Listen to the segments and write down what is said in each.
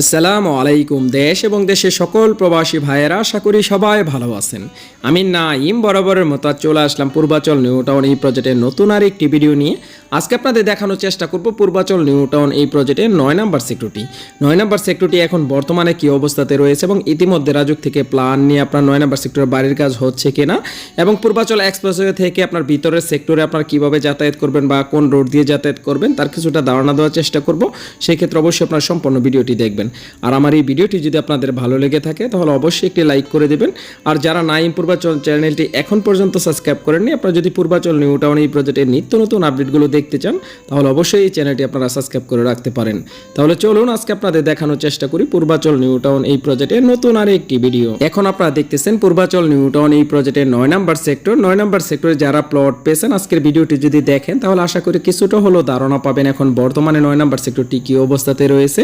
আসসালামু আলাইকুম, দেশ এবং দেশের সকল প্রবাসী ভাইয়েরা, আশা করি সবাই ভালো আছেন। আমি নাইম বরাবরের মতো চলে আসলাম পূর্বাচল নিউ টাউন এই প্রজেক্টের নতুন আর একটি ভিডিও নিয়ে। আজকে আপনাদের দেখানোর চেষ্টা করব পূর্বাচল নিউ টাউন এই প্রজেক্টের নয় নাম্বার সেক্টরটি। নয় নাম্বার সেক্টরটি এখন বর্তমানে কি অবস্থাতে রয়েছে এবং ইতিমধ্যে রাজুক থেকে প্ল্যান নিয়ে আপনার নয় নাম্বার সেক্টরের বাড়ির কাজ হচ্ছে কিনা এবং পূর্বাচল এক্সপ্রেসওয়ে থেকে আপনার ভিতরের সেক্টরে আপনার কীভাবে যাতায়াত করবেন বা কোন রোড দিয়ে যাতায়াত করবেন, তার কিছুটা ধারণা দেওয়ার চেষ্টা করব। সেক্ষেত্রে অবশ্যই আপনার সম্পূর্ণ ভিডিওটি দেখবেন। আর আমার এই ভিডিওটি যদি আপনাদের ভালো লেগে থাকে, তাহলে অবশ্যই একটি লাইক করে দেবেন। আর যারা নাইম পূর্বাচল চ্যানেলটি এখন পর্যন্ত সাবস্ক্রাইব করেননি, আপনারা যদি পূর্বাচল নিউ টাউন এই প্রজেক্টের নিত্য নতুন আপডেটগুলো দেখতে চান, তাহলে অবশ্যই এই চ্যানেলটি আপনারা সাবস্ক্রাইব করে রাখতে পারেন। তাহলে চলুন, আজকে আপনাদের দেখানোর চেষ্টা করি পূর্বাচল নিউ টাউন এই প্রজেক্টের নতুন আর একটি ভিডিও। এখন আপনারা দেখতেছেন পূর্বাচল নিউ টাউন এই প্রজেক্টের নয় নাম্বার সেক্টর। নয় নাম্বার সেক্টরে যারা প্লট পেয়েছেন, আজকের ভিডিওটি যদি দেখেন, তাহলে আশা করি কিছুটা হলো ধারণা পাবেন। এখন বর্তমানে নয় নাম্বার সেক্টরটি কি অবস্থাতে রয়েছে।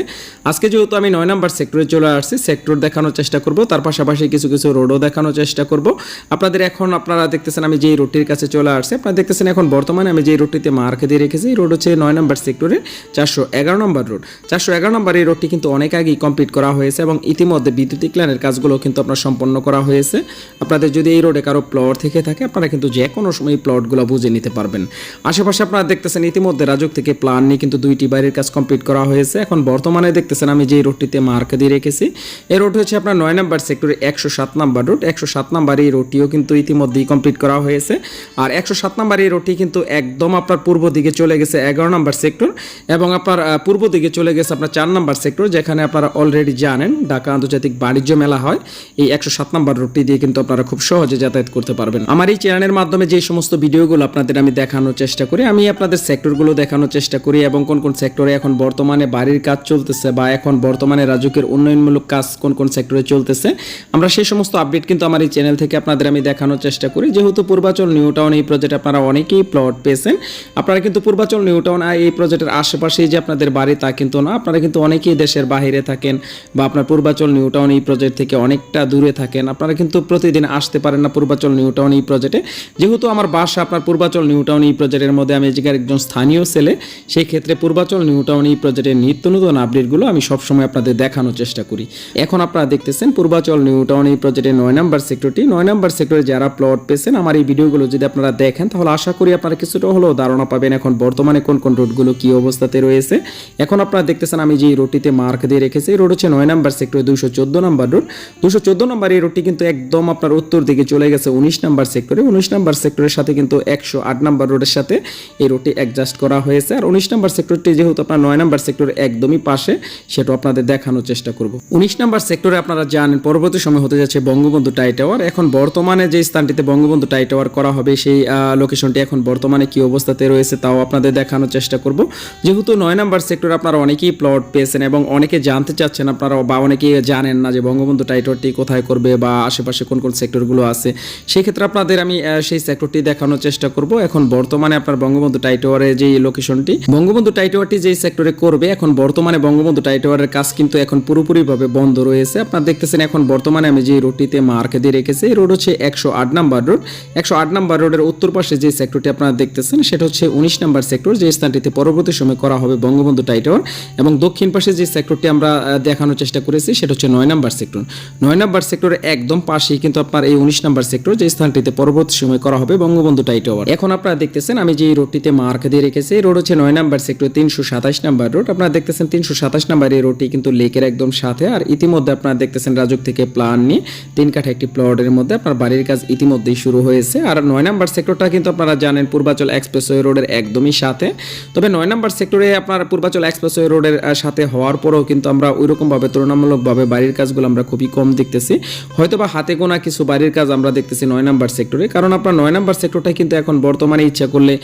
আজকে যেহেতু আমি নয় নাম্বার সেক্টরে চলে আসছি সেক্টর দেখানোর চেষ্টা করব, তার পাশাপাশি কিছু কিছু রোডও দেখানোর চেষ্টা করব। আপনাদের এখন আপনারা দেখতেছেন আমি যেই রোডটির কাছে চলে আসছি, আপনারা দেখতেছেন এখন বর্তমানে আমি যেই রোডটিতে মার্ক দিয়ে রেখেছি, এই রোড হচ্ছে নয় নম্বর সেক্টরের চারশো এগারো নম্বর রোড চারশো এগারো নম্বর এই রোডটি কিন্তু অনেক আগেই কমপ্লিট করা হয়েছে এবং ইতিমধ্যে বিদ্যুতিক লাইনের কাজগুলো কিন্তু আপনার সম্পন্ন করা হয়েছে। আপনাদের যদি এই রোডে কারও প্লট থেকে থাকে, আপনারা কিন্তু যে কোনো সময় প্লটগুলো বুঝে নিতে পারবেন। আশেপাশে আপনারা দেখতেছেন ইতিমধ্যে রাজুক থেকে প্ল্যান নিয়ে কিন্তু দুইটি বাইরের কাজ কমপ্লিট করা হয়েছে। এখন বর্তমানে দেখতেছেন আমি যেই রোডটিতে মার্ক দিয়ে রেখেছি। এই রোড হচ্ছে আপনার নয় নম্বর সেক্টরে একশো সাত নম্বর রোড একশো সাত নম্বর এই রোডটিও কিন্তু ইতিমধ্যেই কমপ্লিট করা হয়েছে। আর একশো সাত নম্বর এই রোডটি কিন্তু একদম আপনার পূর্ব দিকে চলে গেছে এগারো নম্বর সেক্টর এবং আপনার পূর্ব দিকে চলে গেছে আপনার চার নম্বর সেক্টর যেখানে আপনারা অলরেডি জানেন ঢাকা আন্তর্জাতিক বাণিজ্য মেলা হয়। এই একশো সাত নম্বর রোডটি দিয়ে কিন্তু আপনারা খুব সহজে যাতায়াত করতে পারবেন। আমার এই চ্যানেলের মাধ্যমে যে সমস্ত ভিডিওগুলো আপনাদের আমি দেখানোর চেষ্টা করি, আমি আপনাদের সেক্টরগুলো দেখানোর চেষ্টা করি এবং কোন কোন সেক্টরে এখন বর্তমানে বাড়ির কাজ চলতেছে বা এখন বর্তমানে রাজুকের উন্নয়নমূলক কাজ কোন কোন সেক্টরে চলতেছে। আমরা সেই সমস্ত আপডেট কিন্তু আমার এই চ্যানেল থেকে আপনাদের আমি দেখানোর চেষ্টা করি। যেহেতু পূর্বাচল নিউ টাউন এই প্রজেক্ট আপনারা অনেকেই প্লট পেয়েছেন। আপনারা কিন্তু পূর্বাচল নিউ টাউন এই প্রজেক্টের আশেপাশেই যে আপনাদের বাড়ি তা কিন্তু না। আপনারা কিন্তু অনেকেই দেশের বাইরে থাকেন বা আপনার পূর্বাচল নিউ টাউন এই প্রজেক্ট থেকে অনেকটা দূরে থাকেন। আপনারা কিন্তু প্রতিদিন আসতে পারেন না পূর্বাচল নিউ টাউন এই প্রজেক্টে যেহেতু আমার বাসা আপনার পূর্বাচল নিউ টাউন এই প্রজেক্টের মধ্যে আমি এদিকে একজন স্থানীয় ছেলে, সেই ক্ষেত্রে পূর্বাচল নিউ টাউন এই প্রজেক্টের নিত্য নতুন আপডেটগুলো আমি সবসময় আপনাদের দেখানোর চেষ্টা করি। এখন আপনারা দেখতেছেন পূর্বাচল নিউ টাউন এই প্রজেক্টের নয় নম্বর সেক্টরটি নয় নম্বর সেক্টরে যারা প্লট পেয়েছেন, আমার এই ভিডিওগুলো যদি আপনারা দেখেন, তাহলে আশা করি আপনারা কিছুটা হলেও ধারণা পাবেন এখন বর্তমানে কোন কোন রোডগুলো কী অবস্থাতে রয়েছে। এখন আপনারা দেখতেছেন আমি যে রোডটিতে মার্ক দিয়ে রেখেছি, এই রোড হচ্ছে নয় নম্বর সেক্টরে দুশো চোদ্দ নম্বর রোড দুশো চোদ্দ নম্বর এই রোডটি কিন্তু একদম আপনার উত্তর দিকে চলে গেছে উনিশ নম্বর সেক্টরে উনিশ নম্বর সেক্টরের সাথে কিন্তু একশো আট নম্বর রোডের সাথে এই রোডটি অ্যাডজাস্ট করা হয়েছে। আর উনিশ নম্বর সেক্টরটি যেহেতু আপনার নয় নম্বর সেক্টরের একদমই পাশে সেটা আপনাদের দেখানোর চেষ্টা করব। উনিশ নম্বর সেক্টরে আপনারা জানেন, পরবর্তী সময় হতে যাচ্ছে বঙ্গবন্ধু টাই টাওয়ার। এখন বর্তমানে যে স্থানটিতে বঙ্গবন্ধু টাই টাওয়ার করা হবে, সেই লোকেশনটি এখন বর্তমানে কি অবস্থাতে রয়েছে তাও আপনাদের দেখানোর চেষ্টা করব। যেহেতু নয় নম্বর সেক্টর আপনারা অনেকেই প্লট পেয়েছেন এবং অনেকে জানতে চাচ্ছেন, আপনারা বা অনেকেই জানেন না যে বঙ্গবন্ধু টাইটরটি কোথায় করবে বা আশেপাশে কোন কোন সেক্টরগুলো আছে। সেই ক্ষেত্রে আপনাদের আমি সেই সেক্টরটি দেখানোর চেষ্টা করব। এখন বর্তমানে আপনার বঙ্গবন্ধু টাইটাওয়ারের যে লোকেশনটি বঙ্গবন্ধু টাইটাওয়ারটি যেই সেক্টরে করবে, এখন বর্তমানে বঙ্গবন্ধু টাইটাওয়ারের কাজ কিন্তু এখন পুরোপুরিভাবে বন্ধ রয়েছে। আপনারা দেখতেছেন এখন বর্তমানে আমি যে রোডটিতে মার্ক দিয়ে রেখেছি, এই রোড হচ্ছে একশো আট নাম্বার রোড একশো আট নাম্বার রোডের উত্তর পাশে যে সেক্টরটি আপনারা দেখতেছেন, সেটা হচ্ছে উনিশ নাম্বার সেক্টর যে স্থানটিতে পরবর্তী সময় করা হবে বঙ্গবন্ধু টাইটাওয়ার এবং দক্ষিণ পাশে যে সেক্টরটি আমরা দেখানোর চেষ্টা করেছি, সেটা হচ্ছে নয় নাম্বার সেক্টর নয় নাম্বার সেক্টরের একদম পাশেই কিন্তু আপনার এই উনিশ নাম্বার সেক্টর যে স্থানটিতে পরবর্তী সময় করা হবে বঙ্গবন্ধু টাইটাওয়ার এখন আপনারা দেখতেছেন, আমি যে রোডটিতে মার্ক দিয়ে রেখেছি, এই রোড হচ্ছে নয় নাম্বার সেক্টর তিনশো সাতাশ নাম্বার রোড আপনারা দেখতেছেন তিনশো সাতাশ নাম্বার এই রোডটি কিন্তু লেকের একদম সাথে। আর ইতিমধ্যে আপনারা দেখতেছেন রাজুক থেকে প্ল্যান নিয়ে তিন কাঠা একটি প্লটের মধ্যে আপনার বাড়ির কাজ ইতিমধ্যেই শুরু হয়েছে। আর নয় নাম্বার সেক্টরটা কিন্তু আপনারা জানেন পূর্বাচল এক্সপ্রেসওয়ে রোডের একদমই সাথে। তবে নয় নাম্বার সেক্টরে আপনার পূর্বাচল এক্সপ্রেসওয়ে রোডের সাথে হওয়ার পরেও কিন্তু আমরা ওইরকমভাবে, তুলনামূলকভাবে বাড়ির কাজগুলো আমরা খুবই কম দেখতেছি। হয়তো বা হাতে গোনা কিছু বাড়ির কাজ আমরা দেখতেছি নয় নাম্বার সেক্টরে। কারণ আপনার নয় নাম্বার সেক্টরটা কিন্তু এখন বর্তমানে ইচ্ছা করলে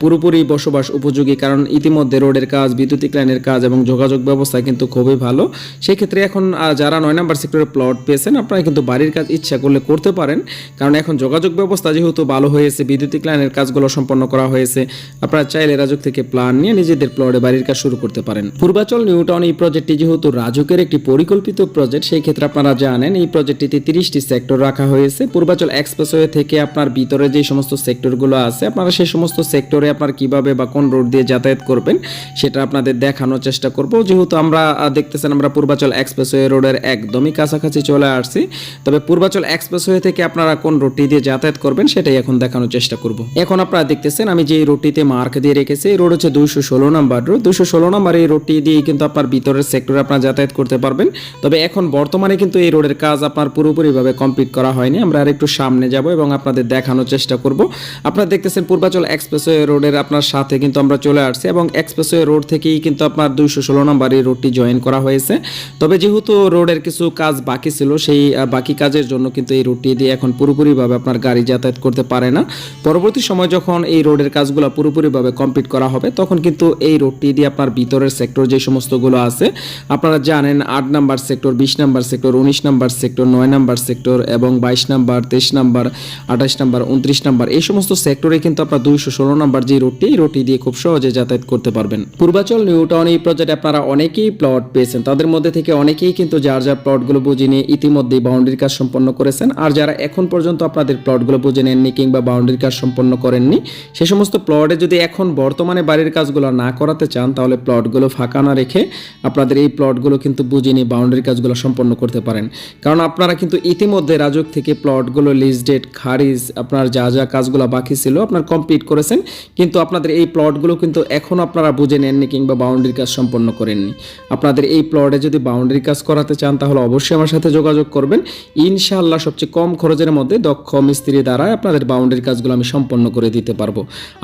পুরোপুরি বসবাস উপযোগী। কারণ ইতিমধ্যে রোডের কাজ, বিদ্যুতিক লাইনের কাজ এবং যোগাযোগ ব্যবস্থা কিন্তু খুবই ভালো। সেই ক্ষেত্রে এখন যারা নয় নাম্বার সেক্টরে প্লট পেয়েছেন, আপনারা কিন্তু বাড়ির কাজ ইচ্ছা করলে করতে পারেন। কারণ এখন যোগাযোগ ব্যবস্থা যেহেতু ভালো হয়েছে, বিদ্যুতিক লাইনের কাজগুলো সম্পন্ন করা হয়েছে, আপনারা চাইলে রাজুক থেকে প্ল্যান নিয়ে নিজেদের প্লটে বাড়ির কাজ শুরু করতে পারেন। পূর্বাচল নিউ টাউন এই প্রজেক্টটি যেহেতু রাজুকের একটি পরিকল্পিত প্রজেক্ট সেই ক্ষেত্রে আপনারা জানেন এই প্রজেক্টটিতে তিরিশটি সেক্টর রাখা হয়েছে। পূর্বাচল এক্সপ্রেসওয়ে থেকে আপনার ভিতরে যে সমস্ত সেক্টরগুলো আছে, আপনারা সেই সমস্ত সেক্টরে আপনার কীভাবে বা কোন রোড দিয়ে যাতায়াত করবেন, সেটা আপনাদের দেখানোর চেষ্টা করব। যেহেতু আমরা দেখতেছেন আমরা পূর্বাচল এক্সপ্রেসওয়ে রোডের একদমই কাছাকাছি চলে আসছি। তবে পূর্বাচল এক্সপ্রেসওয়ে থেকে আপনারা কোন রুটটি দিয়ে যাতায়াত করবেন সেটাই এখন দেখানোর চেষ্টা করব। এখন আপনারা দেখতেছেন আমি যে রুটটিতে মার্ক দিয়ে রেখেছি, এই রোড হচ্ছে দুইশো ষোলো নাম্বার রোড। দুশো ষোলো নাম্বার এই রোডটি দিয়ে কিন্তু আপনার ভিতরের সেক্টরে আপনারা যাতায়াত করতে পারবেন। তবে এখন বর্তমানে কিন্তু এই রোডের কাজ আপনার পুরোপুরিভাবে কমপ্লিট করা হয়নি। আমরা আর একটু সামনে যাব এবং আপনাদের দেখানোর চেষ্টা করব। আপনারা দেখতেছেন পূর্বাচল এক্সপ্রেসওয়ে রোডের আপনার সাথে কিন্তু আমরা চলে আসছি এবং এক্সপ্রেসওয়ে রোড থেকেই কিন্তু আপনার দুইশো ষোলো নম্বর এই রোডটি জয়েন করা হয়েছে। তবে যেহেতু রোডের কিছু কাজ বাকি ছিল, সেই বাকি কাজের জন্য কিন্তু এই রোডটি দিয়ে এখন পুরোপুরিভাবে আপনার গাড়ি যাতায়াত করতে পারে না। পরবর্তী সময় যখন এই রোডের কাজগুলো পুরোপুরিভাবে কমপ্লিট করা হবে, তখন কিন্তু এই রোডটি দিয়ে আপনার ভিতরের সেক্টর যে সমস্তগুলো আছে, আপনারা জানেন আট নাম্বার সেক্টর বিশ নাম্বার সেক্টর উনিশ নাম্বার সেক্টর নয় নাম্বার সেক্টর এবং বাইশ নাম্বার, তেইশ নাম্বার, আঠাশ নাম্বার, উনত্রিশ নাম্বার, এই সমস্ত সেক্টরে কিন্তু আপনার দুইশো ষোলো নাম্বার যে রোডটি এই রোডটি দিয়ে খুব সহজে যাতায়াত করতে পারবেন। পূর্বাচল নিউটাউন এই প্রজেক্টে আপনারা অনেকেই প্লট পেয়েছেন। তাদের মধ্যে থেকে অনেকেই কিন্তু যার যার প্লটগুলো বুঝে নিয়ে ইতিমধ্যেই বাউন্ডারির কাজ সম্পন্ন করেছেন। আর যারা এখন পর্যন্ত আপনাদের প্লটগুলো বুঝে নেননি কিংবা বাউন্ডারির কাজ সম্পন্ন করেননি, সে সমস্ত প্লটে যদি এখন বর্তমানে বাড়ির কাজগুলো না করাতে চান, তাহলে প্লটগুলো ফাঁকা না রেখে আপনাদের এই প্লটগুলো কিন্তু বুঝে নিয়ে বাউন্ডারি কাজগুলো সম্পন্ন করতে পারেন। কারণ আপনারা কিন্তু ইতিমধ্যে রাজক থেকে প্লটগুলো লিজ ডেট, খারিজ, আপনার যা যা কাজগুলো বাকি ছিল আপনার কমপ্লিট করেছেন। কিন্তু আপনাদের এই প্লটগুলো কিন্তু এখনও আপনারা বুঝে নেননি কিংবা বাউন্ডারি কাজ সম্পন্ন করেননি। আপনাদের এই প্লটে যদি বাউন্ডারি কাজ করাতে চান, তাহলে অবশ্যই আমার সাথে যোগাযোগ করবেন। ইনশাআল্লাহ সবচেয়ে কম খরচের মধ্যে দক্ষ মিস্ত্রি দ্বারা আপনাদের বাউন্ডারি কাজগুলো আমি সম্পন্ন করে দিতে পারব।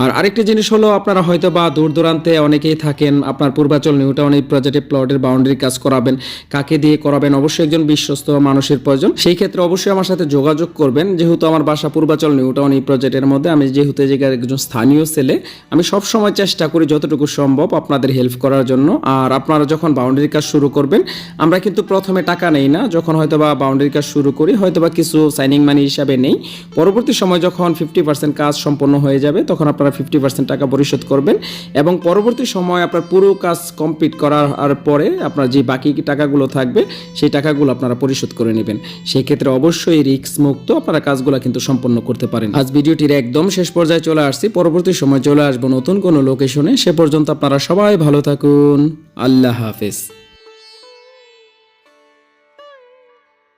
আর আরেকটি জিনিস হলো, আপনারা হয়তো বা দূর দূরান্তে অনেকেই থাকেন, আপনার পূর্বাচল নিউ টাউন এই প্রজেক্টে প্লটের বাউন্ডারি কাজ করাবেন, কাকে দিয়ে করাবেন, অবশ্যই একজন বিশ্বস্ত মানুষের প্রয়োজন। সেই ক্ষেত্রে অবশ্যই আমার সাথে যোগাযোগ করবেন, যেহেতু আমার বাসা পূর্বাচল নিউ টাউন এই প্রজেক্টের মধ্যে, আমি যেহেতু জায়গার একজন স্থানীয় ছেলে, আমি সব সময় চেষ্টা করি যতটুকু সম্ভব আপনাদের হেল্প করার জন্য। আর আপনারা যখন বাউন্ডারি কাজ শুরু করবেন। আমরা কিন্তু প্রথমে টাকা নেই না, যখন হয়তো বা বাউন্ডারি কাজ শুরু করি হয়তো বা কিছু সাইনিং মানি হিসাবে নেই। পরবর্তী সময় যখন ফিফটি পার্সেন্ট কাজ সম্পন্ন হয়ে যাবে, তখন আপনারা ফিফটি পার্সেন্ট টাকা পরিশোধ করবেন এবং পরবর্তী সময় আপনার পুরো কাজ কমপ্লিট করার পরে আপনার যে বাকি টাকাগুলো থাকবে, সেই টাকাগুলো আপনারা পরিশোধ করে নেবেন। সেই ক্ষেত্রে অবশ্যই রিস্ক মুক্ত আপনারা কাজগুলো কিন্তু সম্পন্ন করতে পারেন। আজ ভিডিওটির একদম শেষ পর্যায়ে চলে আসছি। পরবর্তী সময় চলে আসব নতুন কোনো লোকেশনে সে পর্যন্ত আপনারা সবাই ভালো থাকুন। আল্লাহ হাফেজ।